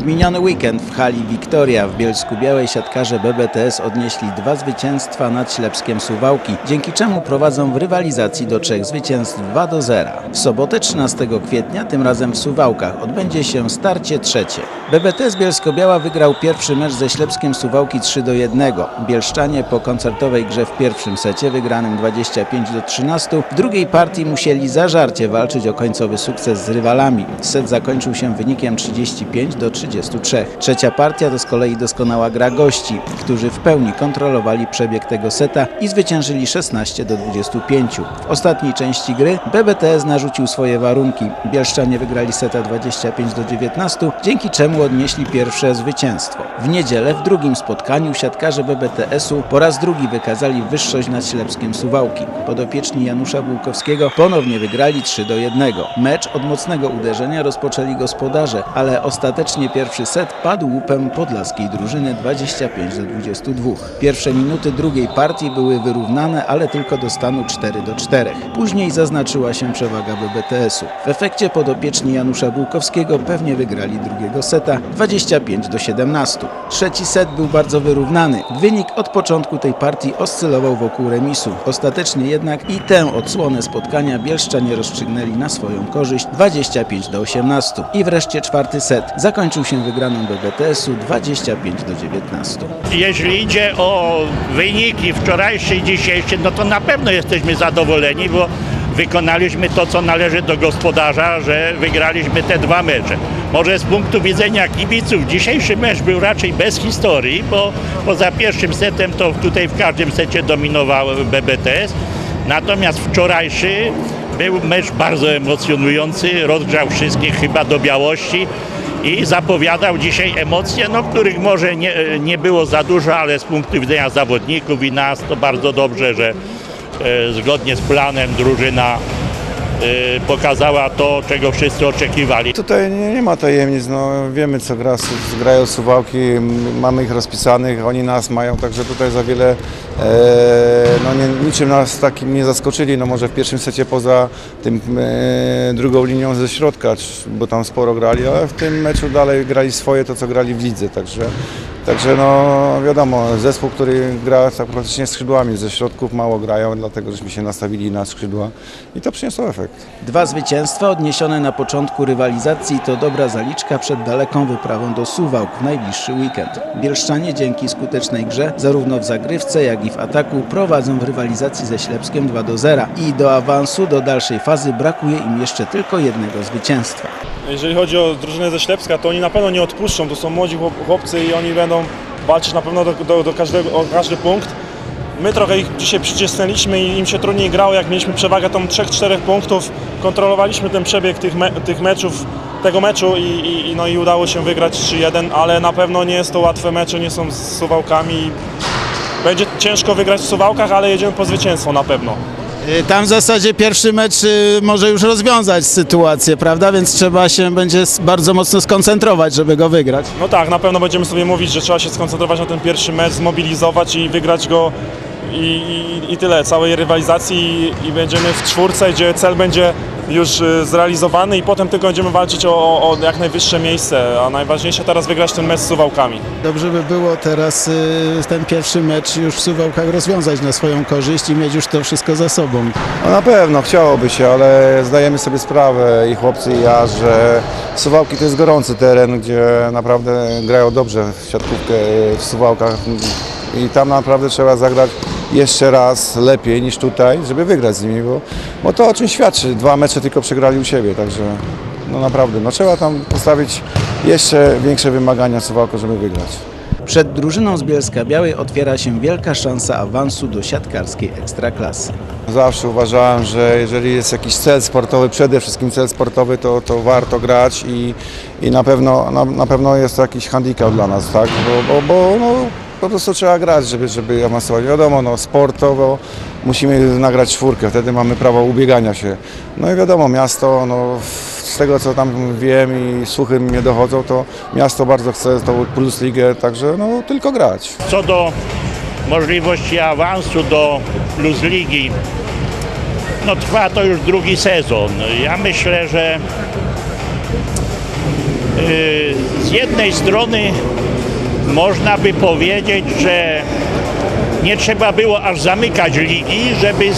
W miniony weekend w hali Wiktoria w Bielsku Białej siatkarze BBTS odnieśli dwa zwycięstwa nad Ślepskiem Suwałki, dzięki czemu prowadzą w rywalizacji do trzech zwycięstw 2 do 0. W sobotę 13 kwietnia, tym razem w Suwałkach, odbędzie się starcie trzecie. BBTS Bielsko-Biała wygrał pierwszy mecz ze Ślepskiem Suwałki 3 do 1. Bielszczanie po koncertowej grze w pierwszym secie wygranym 25 do 13 w drugiej partii musieli zażarcie walczyć o końcowy sukces z rywalami. Set zakończył się wynikiem 35 do 33. Trzecia partia to z kolei doskonała gra gości, którzy w pełni kontrolowali przebieg tego seta i zwyciężyli 16 do 25. W ostatniej części gry BBTS narzucił swoje warunki. Bielszczanie wygrali seta 25 do 19, dzięki czemu odnieśli pierwsze zwycięstwo. W niedzielę w drugim spotkaniu siatkarze BBTS-u po raz drugi wykazali wyższość nad Ślepskiem Suwałki. Podopieczni Janusza Bułkowskiego ponownie wygrali 3 do 1. Mecz od mocnego uderzenia rozpoczęli gospodarze, ale ostatecznie pierwszy set padł łupem podlaskiej drużyny 25 do 22. Pierwsze minuty drugiej partii były wyrównane, ale tylko do stanu 4 do 4. Później zaznaczyła się przewaga BBTS-u. W efekcie podopieczni Janusza Bułkowskiego pewnie wygrali drugiego seta 25 do 17. Trzeci set był bardzo wyrównany. Wynik od początku tej partii oscylował wokół remisu. Ostatecznie jednak i tę odsłonę spotkania Bielszczanie rozstrzygnęli na swoją korzyść 25 do 18. I wreszcie czwarty set zakończył się wygraną BBTS-u 25 do 19. Jeśli idzie o wyniki wczorajsze i dzisiejsze, no to na pewno jesteśmy zadowoleni, bo wykonaliśmy to, co należy do gospodarza, że wygraliśmy te dwa mecze. Może z punktu widzenia kibiców dzisiejszy mecz był raczej bez historii, bo poza pierwszym setem to tutaj w każdym secie dominował BBTS. Natomiast wczorajszy był mecz bardzo emocjonujący, rozgrzał wszystkich chyba do białości i zapowiadał dzisiaj emocje, no, których może nie, nie było za dużo, ale z punktu widzenia zawodników i nas to bardzo dobrze, że zgodnie z planem drużyna e, pokazała to, czego wszyscy oczekiwali. Tutaj nie, nie ma tajemnic, no, wiemy co gra, grają suwałki, mamy ich rozpisanych, oni nas mają, także tutaj za wiele, e, no nie, niczym nas takim nie zaskoczyli, no może w pierwszym secie poza tym e, drugą linią ze środka, bo tam sporo grali, ale w tym meczu dalej grali swoje, to co grali w lidze, także, także no wiadomo, zespół, który gra tak praktycznie skrzydłami, ze środków mało grają, dlatego żeśmy się nastawili na skrzydła i to przyniosło efekt. Dwa zwycięstwa odniesione na początku rywalizacji to dobra zaliczka przed daleką wyprawą do Suwałk w najbliższy weekend. Bielszczanie dzięki skutecznej grze zarówno w zagrywce jak i w ataku prowadzą w rywalizacji ze Ślepskiem 2 do 0 i do awansu do dalszej fazy brakuje im jeszcze tylko jednego zwycięstwa. Jeżeli chodzi o drużynę ze Ślepska, to oni na pewno nie odpuszczą. To są młodzi chłop- chłopcy i oni będą walczyć na pewno do, do, do każdego, o każdy punkt. My trochę ich dzisiaj przycisnęliśmy i im się trudniej grało, jak mieliśmy przewagę tam 3-4 punktów. Kontrolowaliśmy ten przebieg tych, me, tych meczów, tego meczu i, i, no i udało się wygrać 3-1, ale na pewno nie jest to łatwe mecze, nie są z Suwałkami. Będzie ciężko wygrać w Suwałkach, ale jedziemy po zwycięstwo na pewno. Y, Tam w zasadzie pierwszy mecz y, może już rozwiązać sytuację, prawda? Więc trzeba się będzie bardzo mocno skoncentrować, żeby go wygrać. No tak, na pewno będziemy sobie mówić, że trzeba się skoncentrować na ten pierwszy mecz, zmobilizować i wygrać go i, i, i tyle, całej rywalizacji i, i będziemy w czwórce, gdzie cel będzie już y, zrealizowany i potem tylko będziemy walczyć o, o, jak najwyższe miejsce, a najważniejsze teraz wygrać ten mecz z Suwałkami. Dobrze by było teraz y, ten pierwszy mecz już w Suwałkach rozwiązać na swoją korzyść i mieć już to wszystko za sobą. No na pewno, chciałoby się, ale zdajemy sobie sprawę i chłopcy i ja, że Suwałki to jest gorący teren, gdzie naprawdę grają dobrze w siatkówkę w Suwałkach i tam naprawdę trzeba zagrać jeszcze raz lepiej niż tutaj, żeby wygrać z nimi, bo, bo to o czym świadczy, dwa mecze tylko przegrali u siebie, także no naprawdę, no trzeba tam postawić jeszcze większe wymagania Suwałku, żeby wygrać. Przed drużyną z Bielska Białej otwiera się wielka szansa awansu do siatkarskiej ekstraklasy. Zawsze uważałem, że jeżeli jest jakiś cel sportowy, przede wszystkim cel sportowy, to, to warto grać i, i na, pewno, na, na pewno jest to jakiś handicap dla nas, tak? Bo, bo, bo no, po prostu trzeba grać, żeby, żeby awansować. Wiadomo, no, sportowo musimy nagrać czwórkę, wtedy mamy prawo ubiegania się. No i wiadomo, miasto, no, z tego co tam wiem i słuchy mnie dochodzą, to miasto bardzo chce tą Plus Ligę, także no, tylko grać. Co do możliwości awansu do Plus Ligi, no trwa to już drugi sezon. Ja myślę, że z jednej strony można by powiedzieć, że nie trzeba było aż zamykać ligi, żeby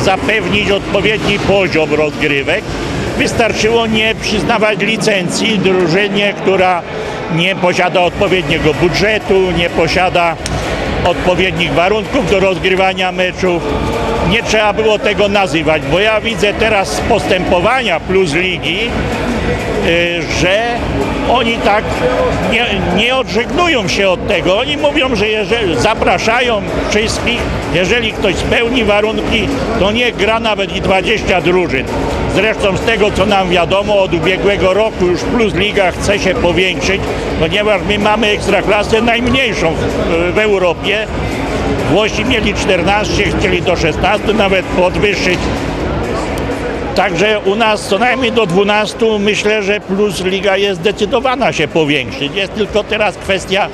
zapewnić odpowiedni poziom rozgrywek. Wystarczyło nie przyznawać licencji drużynie, która nie posiada odpowiedniego budżetu, nie posiada odpowiednich warunków do rozgrywania meczów. Nie trzeba było tego nazywać, bo ja widzę teraz z postępowania plus ligi, y, że oni tak nie, nie odżegnują się od tego. Oni mówią, że jeżeli zapraszają wszystkich, jeżeli ktoś spełni warunki, to nie gra nawet i 20 drużyn. Zresztą z tego, co nam wiadomo, od ubiegłego roku już Plus Liga chce się powiększyć, ponieważ my mamy ekstraklasę najmniejszą w, w Europie. Włosi mieli 14, chcieli do 16 nawet podwyższyć. Także u nas co najmniej do 12 myślę, że Plus Liga jest zdecydowana się powiększyć. Jest tylko teraz kwestia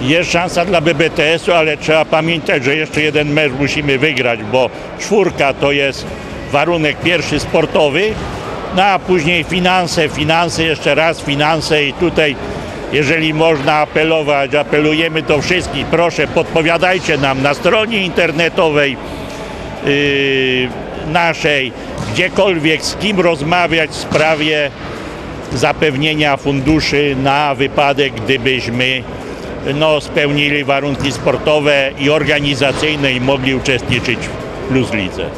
jest szansa dla BBTS-u, ale trzeba pamiętać, że jeszcze jeden mecz musimy wygrać, bo czwórka to jest warunek pierwszy sportowy, no a później finanse, finanse, jeszcze raz finanse i tutaj jeżeli można apelować, apelujemy do wszystkich, proszę podpowiadajcie nam na stronie internetowej yy, naszej, gdziekolwiek z kim rozmawiać w sprawie zapewnienia funduszy na wypadek, gdybyśmy no, spełnili warunki sportowe i organizacyjne i mogli uczestniczyć w Plus Lidze.